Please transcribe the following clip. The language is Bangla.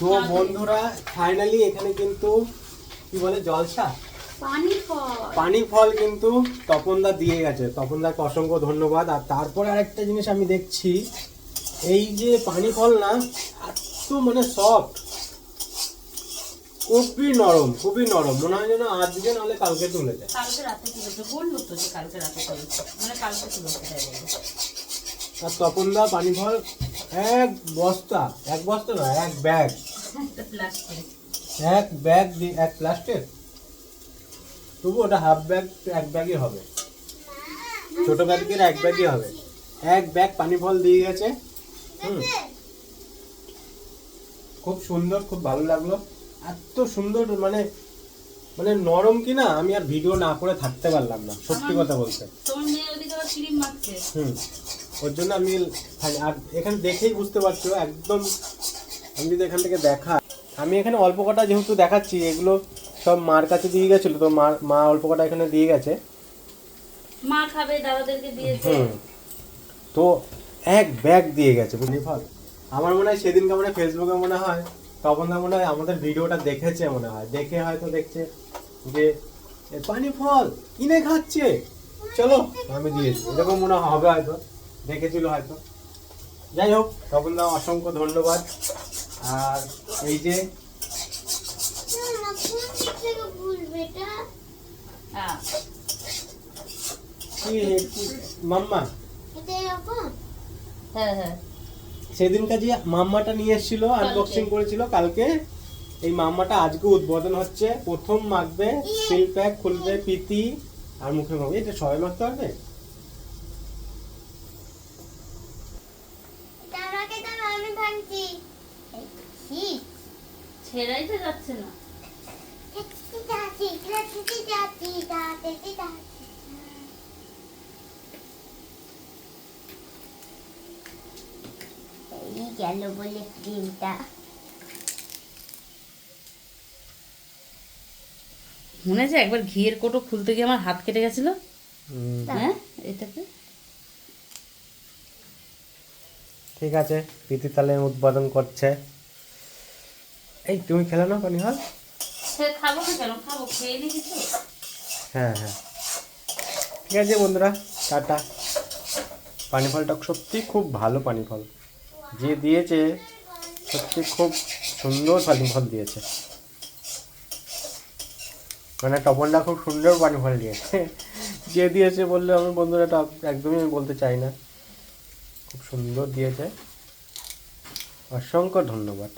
তো বন্ধুরা ফাইনালি এখানে কিন্তু কি বলে জলসা? পানি ফল কিন্তু তপনদা দিয়ে গেছে। তপনদাকে অসংখ্য ধন্যবাদ। আর তারপরে আরেকটা জিনিস আমি দেখছি এই যে পানি ফল না এত মানে সফট খুবই নরম খুবই নরম। মনে হয় যেন আজকে নাহলে কালকে তুলে যায় কালকে রাতে তুলেছে বলল তো যে কালকে রাতে তুলেছে মানে কালকে তুলেছে আর তপনদা পানি ফল এক বস্তা এক বস্তা না এক ব্যাগ এক ব্যাগ এক প্লাস্টিক তবু ওটা হাফ ব্যাগ এক ব্যাগই হবে। ছোট ব্যাগের এক ব্যাগই হবে। এক ব্যাগ পানি ফল দিয়ে গেছে। হুম। খুব সুন্দর খুব ভালো লাগল। এত সুন্দর মানে মানে নরম কি না আমি আর ভিডিও না করে থাকতে পারলাম না সত্যি কথা বলতে। হুম। ওর জন্য আমি আর এখানে দেখেই বুঝতে পারছ একদম আমি যদি এখান থেকে দেখা। আমি এখানে অল্প কটা যেহেতু দেখাচ্ছি এগুলো সব মার কাছে দিয়ে গেছিল তো মা মা অল্প কটা এখানে দিয়ে গেছে। মা খাবে দাদাদেরকে দিয়েছে। তো এক ব্যাগ দিয়ে গেছে বুঝলি ফল আমার মনে হয় সেদিনকে মনে হয় ফেসবুকে মনে হয় তখন না মনে হয় আমাদের ভিডিওটা দেখেছে মনে হয়। দেখে হয়তো দেখছে যে পানি ফল কিনে খাচ্ছে? চলো আমি দিয়েছি এরকম মনে হবে হয়তো। দেখেছিল হয়তো। যাই হোক তখন না অসংখ্য ধন্যবাদ। আর এই যে মাম্মা হ্যাঁ হ্যাঁ সেদিনকার যে মাম্মাটা নিয়ে এসেছিল আনবক্সিং করেছিল কালকে এই মাম্মাটা আজকে উদ্বোধন হচ্ছে। প্রথম মাখবে সিল প্যাক খুলবে পিতি আর মুখে মাখবে। এটা সবাই মাখতে পারবে ছেড়াই তো যাচ্ছে না। গেল বলে ক্রিমটা মনে আছে একবার ঘিয়ের কোটো খুলতে গিয়ে আমার হাত কেটে গেছিল? হ্যাঁ এটাতে? ঠিক আছে পিতি তাহলে উদ্বোধন করছে। এই তুমি খেলে না পানি হল খাব কেন খাব খেয়ে কিছু হ্যাঁ হ্যাঁ। ঠিক আছে বন্ধুরা টাটা। পানি ফলটা সত্যি খুব ভালো পানি ফল যে দিয়েছে সত্যি খুব সুন্দর পানি ফল দিয়েছে। মানে টপনটা খুব সুন্দর পানি ফল দিয়েছে। যে দিয়েছে বললে আমার বন্ধুরা একদমই আমি বলতে চাই না। খুব সুন্দর দিয়েছে। অসংখ্য ধন্যবাদ।